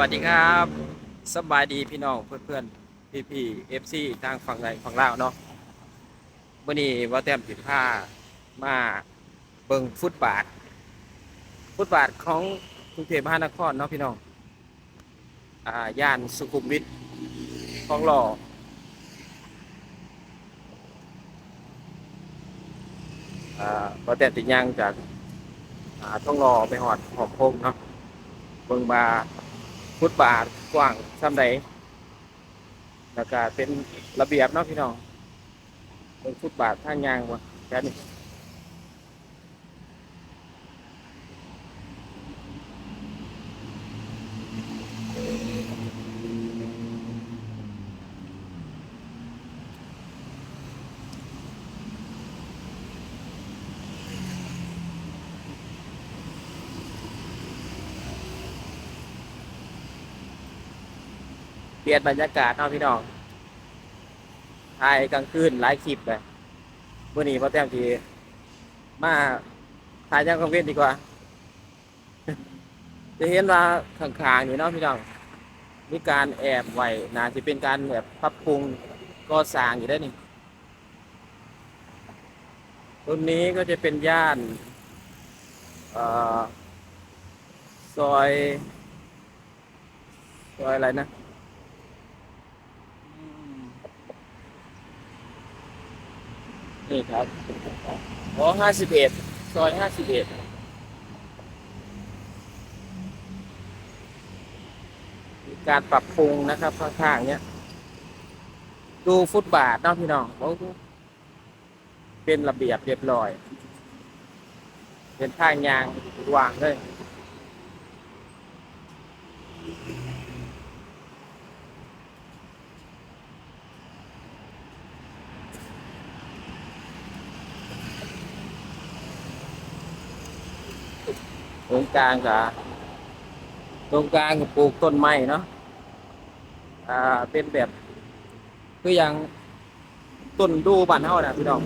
สวัสดีครับสบายดีพี่น้องเพื่อนๆพี่พี่เอฟซีทางฝั่งใดฝั่งลาวเนาะวันนี้ว่าแต้มสิดผ้ามาเบิ่งฟุตบาท ฟุตบาทของกรุงเทพมหานครเนาะพี่น้องอ่าย่านสุขุมวิทคลองหล่ออ่าว่าแต้มติดย่างจากอ่าท้องหล่อไปหอดหอมพงเนาะเบิงมา ฟุตบาทกว้างซ้ำใดแล้วก็เป็นระเบียบเนาะพี่น้องเป็นฟุตบาททางยางวะแค่นี้ ปลี่ยนบรรยากาศเนาะพี่น้องถ่ายกลางคืนไลฟ์คลิปเลยเมื่อนี้พอแต้มทีมาถ่ายยังกลางเว้นดีกว่า จะเห็นว่าข้างๆนี่เนาะพี่น้อง มีการแอบไหว้นาจะเป็นการแบบปรับปรุงก่อสร้างอยู่ได้นี่ตรงนี้ก็จะเป็นย่านอซอยซอยอะไรนะ นี่ครับอ๋อห้าสิบเอ็ดซอยห้าสิบเอ็ดมีการปรับปรุงนะครับข้างๆเนี้ย ดูฟุตบาทเนาะพี่น้องเป็นระเบียบเรียบร้อย เป็นทางยางวางเลย รงกลางกับตรงกลางกับปลูกต้นไม้เนาะอ่าเป็นแบบคืออย่างต้นดูบ้านเฮาน่ะพี่น้อง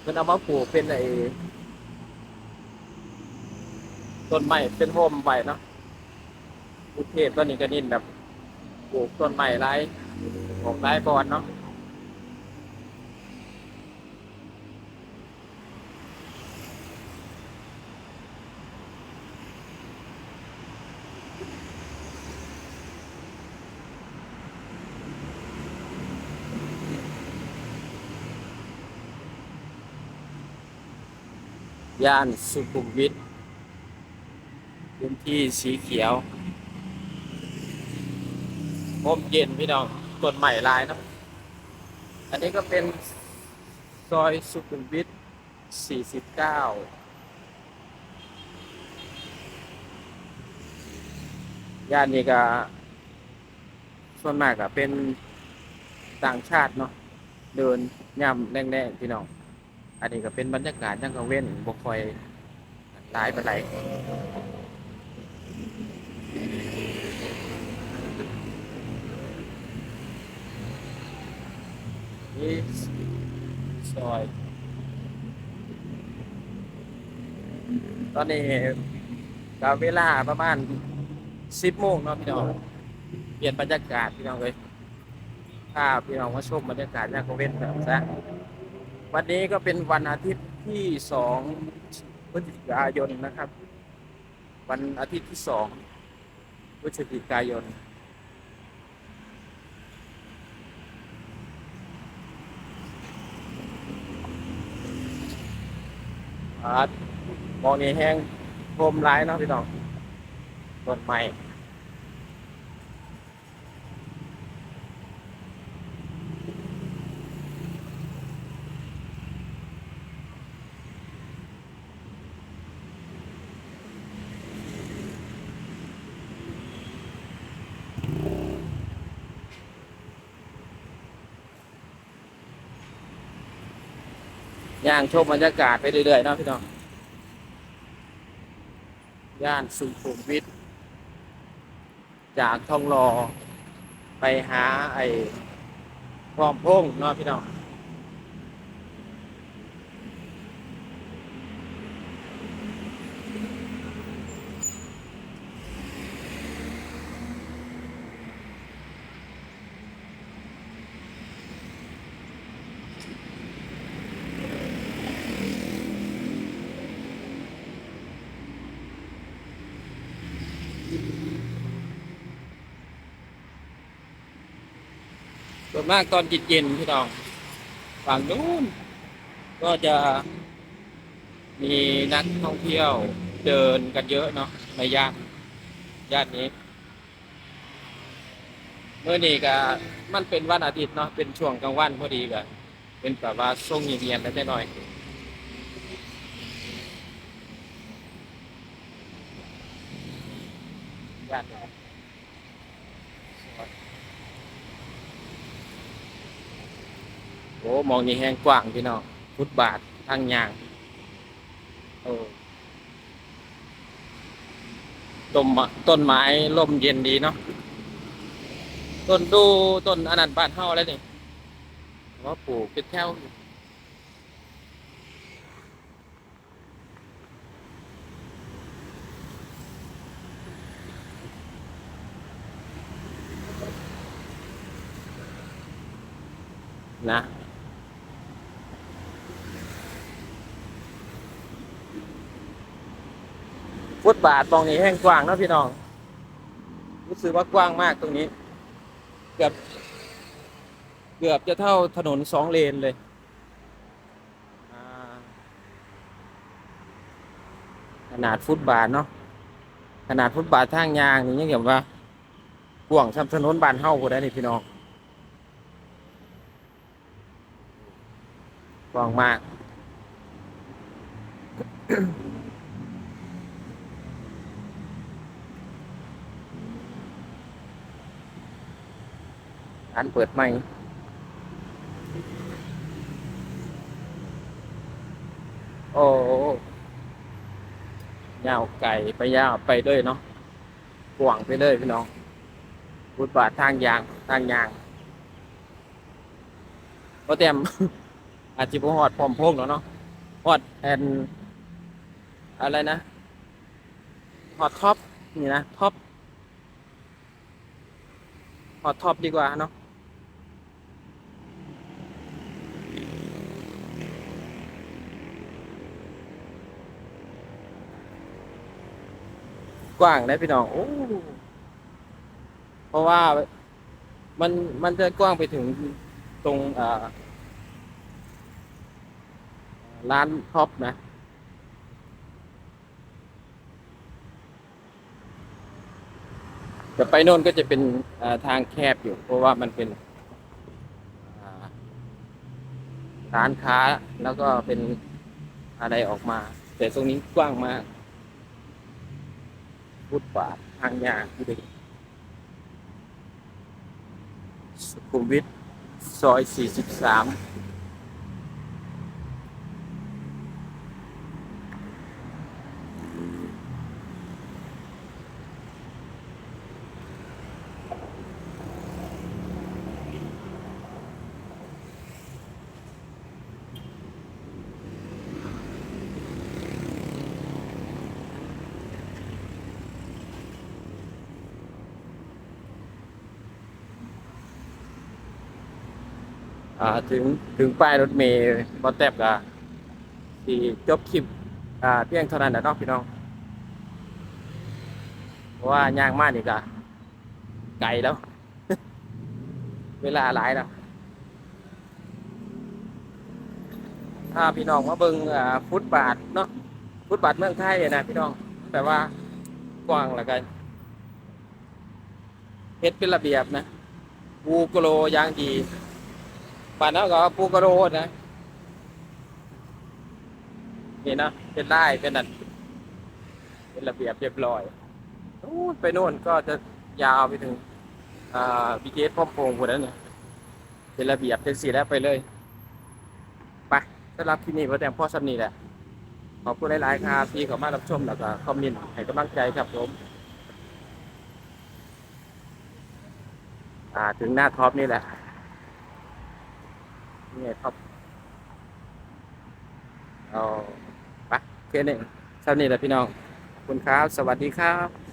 เพิ่นเอามาปลูกเป็นไอ้ต้นไม้เป็นโฮมไว้เนาะกรุงเทพตอนนี้ก็นินแบบปลูกต้นไม้หลายของหลายบอนเนาะ ย่านสุขุมวิทพื้นที่สีเขียวร่มเย็นพี่น้องต้นใหม่ลายนะอันนี้ก็เป็นซอยสุขุมวิท49 ย่านนี้ก็ส่วนมากก็เป็นต่างชาติเนาะเดินย่ำแรงๆพี่น้อง อันนี้ก็เป็นบรรยากาศยังกังเว้นบ่ค่อยหลายปานใดนี่ซอย ตอนนี้ก็เวลาประมาณ10โมงเนาะพี่น้อง เปลี่ยนบรรยากาศพี่น้องเลยพาพี่น้องมาชมบรรยากาศยังกังเว้นแบบซะ วันนี้ก็เป็นวันอาทิตย์ที่สองพฤศจิกายนนะครับ วันอาทิตย์ที่สองพฤศจิกายนอ่ามองนี่แห้งโคมร้ายเนาะพี่น้องต้นไม้ ย่างชมบรรยากาศไปเรื่อยๆเนาะพี่น้องย่านสุขุมวิทจากทองรอไปหาไอ้พร้อมพงษ์เนาะพี่น้อง ส่วนมากตอนเย็นๆพี่น้องฝั่งนู้นก็จะมีนักท่องเที่ยวเดินกันเยอะเนาะในย่านย่านนี้ เมื่อนี้ก็มันเป็นวันอาทิตย์เนาะเป็นช่วงกลางวันพอดีก็เป็นแบบว่าช่วงเย็นๆแล้วได้หน่อยย่านนี้ โอ้มองนี่แห้งกว้างพี่น้องฟุตบาททางยางโอ้ต้นมะต้นไม้ร่มเย็นดีเนาะต้นดูต้นอันนั้นบ้านเฮาแล้วนี่ว่าปลูกเป็นแถวนะ ฟุตบาทมองนี้แห้งกว้างเนาะพี่น้อง รู้สึกว่ากว้างมากตรงนี้ เกือบ เกือบจะเท่าถนนสองเลนเลยขนาดฟุตบาทเนาะขนาดฟุตบาททางยางนี่ยังเห็นว่ากว้างซ้ำถนนบานเฮาพอได้นี่พี่น้องกว้างมาก ร้านเปิดใหม่ โอ้ยาวไก่ไปยาวไปเลยเนาะกว่างไปเลยพี่น้องฟุตบาททางยางทางยางก็เต็มอาจจะบ่ฮอดพร้อมพงแล้วเนาะฮอดแอนอะไรนะฮอดท็อปนี่นะท็อปฮอดท็อปดีกว่าเนาะ กว้างนะพี่น้องโอ้เพราะว่ามันมันจะกว้างไปถึงตรงอ่าร้านท็อปนะแต่ไปโน่นก็จะเป็นาทางแคบอยู่ เพราะว่ามันเป็นร้านค้าแล้วก็เป็นอะไรออกมา แต่ตรงนี้กว้างมาก ฟุตบาททางยางที่ดีสุขุมวิทซอย 43 ถึงถึงป้ายรถเมล์บอแทบกับที่จบคลิปอ่าเพียงเท่านั้นนะเนาะพี่น้องเพราะว่าย่างมากนี่ก็ไกลแล้ว เวลาหลายแล้วถ้าพี่น้องมาเบิ่งอ่าฟุตบาทเนาะฟุตบาทเมืองไทยอะนะพี่น้องแต่ว่ากว้างล้วกันเฮ็ดเป็นระเบียบนะปูกโลอยางดี ป่านนั้นก็ปูกระโดดนะนี่นะเป็นไร่เป็นนั่นเป็นระเบียบเรียบร้อยนู่นไปโน่นก็จะยาวไปถึงอ่าบีเทสพ่อมโพงคนนั้นเนี่ยเป็นระเบียบเป็นสีแล้วไปเลยไปสำหรับที่นี่พอแต่งพ่อสำนีแหละขอบคุณหลายๆครับที่เข้ามารับชมแล้วก็คอมเมนต์ให้กำลังใจครับผมอ่าถึงหน้าท็อปนี่แหละ นี่ไงครับเอาปโอเคนี่เท่านี้แหละพี่น้องขอบคุณครับ สวัสดีครับ